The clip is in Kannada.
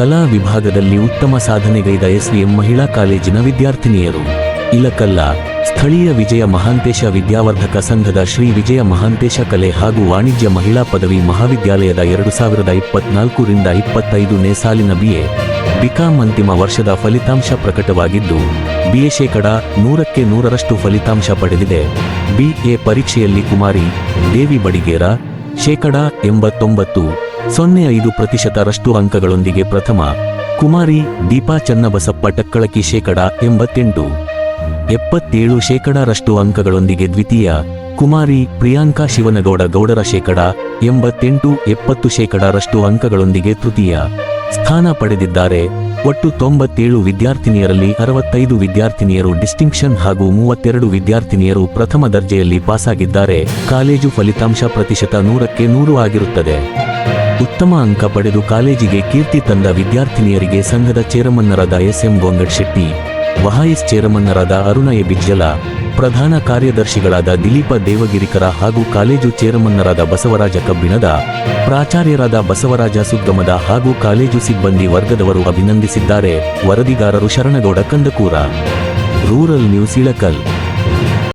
ಕಲಾ ವಿಭಾಗದಲ್ಲಿ ಉತ್ತಮ ಸಾಧನೆಗೈದ ಎಸ್ವಿಎಂ ಮಹಿಳಾ ಕಾಲೇಜಿನ ವಿದ್ಯಾರ್ಥಿನಿಯರು. ಇಲಕಲ್ಲ, ಸ್ಥಳೀಯ ವಿಜಯ ಮಹಾಂತೇಶ ವಿದ್ಯಾವರ್ಧಕ ಸಂಘದ ಶ್ರೀ ವಿಜಯ ಮಹಾಂತೇಶ ಕಲೆ ಹಾಗೂ ವಾಣಿಜ್ಯ ಮಹಿಳಾ ಪದವಿ ಮಹಾವಿದ್ಯಾಲಯದ ಎರಡು ಸಾವಿರದ ಇಪ್ಪತ್ನಾಲ್ಕರಿಂದ ಇಪ್ಪತ್ತೈದನೇ ಸಾಲಿನ ಬಿಎ, ಬಿಕಾಂ ಅಂತಿಮ ವರ್ಷದ ಫಲಿತಾಂಶ ಪ್ರಕಟವಾಗಿದ್ದು, ಬಿಎ ಶೇಕಡ ನೂರಕ್ಕೆ ನೂರರಷ್ಟು ಫಲಿತಾಂಶ ಪಡೆದಿದೆ. ಬಿಎ ಪರೀಕ್ಷೆಯಲ್ಲಿ ಕುಮಾರಿ, ದೇವಿ ಬಡಿಗೇರ, ಶೇಕಡ ಎಂಬತ್ತೊಂಬತ್ತು. ಸೊನ್ನೆ ಐದು ಪ್ರತಿಶತರಷ್ಟು ಅಂಕಗಳೊಂದಿಗೆ ಪ್ರಥಮ, ಕುಮಾರಿ ದೀಪಾ ಚನ್ನಬಸಪ್ಪ ಟಕ್ಕಳಕಿ ಶೇಕಡ ಎಂಬತ್ತೆಂಟು. ಎಪ್ಪತ್ತೇಳು ಶೇಕಡರಷ್ಟು ಅಂಕಗಳೊಂದಿಗೆ ದ್ವಿತೀಯ, ಕುಮಾರಿ ಪ್ರಿಯಾಂಕಾ ಶಿವನಗೌಡ ಗೌಡರ ಶೇಕಡ ಎಂಬತ್ತೆಂಟು, ಎಪ್ಪತ್ತು ಶೇಕಡರಷ್ಟು ಅಂಕಗಳೊಂದಿಗೆ ತೃತೀಯ. ಸ್ಥಾನ ಪಡೆದಿದ್ದಾರೆ ಒಟ್ಟು ತೊಂಬತ್ತೇಳು ವಿದ್ಯಾರ್ಥಿನಿಯರಲ್ಲಿ ಅರವತ್ತೈದು ವಿದ್ಯಾರ್ಥಿನಿಯರು ಡಿಸ್ಟಿಂಕ್ಷನ್ ಹಾಗೂ ಮೂವತ್ತೆರಡು ವಿದ್ಯಾರ್ಥಿನಿಯರು ಪ್ರಥಮ ದರ್ಜೆಯಲ್ಲಿ ಪಾಸಾಗಿದ್ದಾರೆ. ಕಾಲೇಜು ಫಲಿತಾಂಶ ಪ್ರತಿಶತ ನೂರಕ್ಕೆ ನೂರು ಆಗಿರುತ್ತದೆ. ಉತ್ತಮ ಅಂಕ ಪಡೆದು ಕಾಲೇಜಿಗೆ ಕೀರ್ತಿ ತಂದ ವಿದ್ಯಾರ್ಥಿನಿಯರಿಗೆ ಸಂಘದ ಚೇರಮನ್ನರಾದ ಎಸ್ ಎಂ ಶೆಟ್ಟಿ, ವಹಾಯಿಸ್ ಚೇರಮನ್ನರಾದ ಅರುಣ ಎಬಿಜ್ಜಲ ಬಿಜ್ಜಲ, ಪ್ರಧಾನ ಕಾರ್ಯದರ್ಶಿಗಳಾದ ದಿಲೀಪ ದೇವಗಿರಿಕರ ಹಾಗೂ ಕಾಲೇಜು ಚೇರಮನ್ನರಾದ ಬಸವರಾಜ ಕಬ್ಬಿಣದ, ಪ್ರಾಚಾರ್ಯರಾದ ಬಸವರಾಜ ಸುಗ್ಗಮದ ಹಾಗೂ ಕಾಲೇಜು ಸಿಬ್ಬಂದಿ ವರ್ಗದವರು ಅಭಿನಂದಿಸಿದ್ದಾರೆ. ವರದಿಗಾರರು Sharanagouda Kandakura. Rural news Ilkal.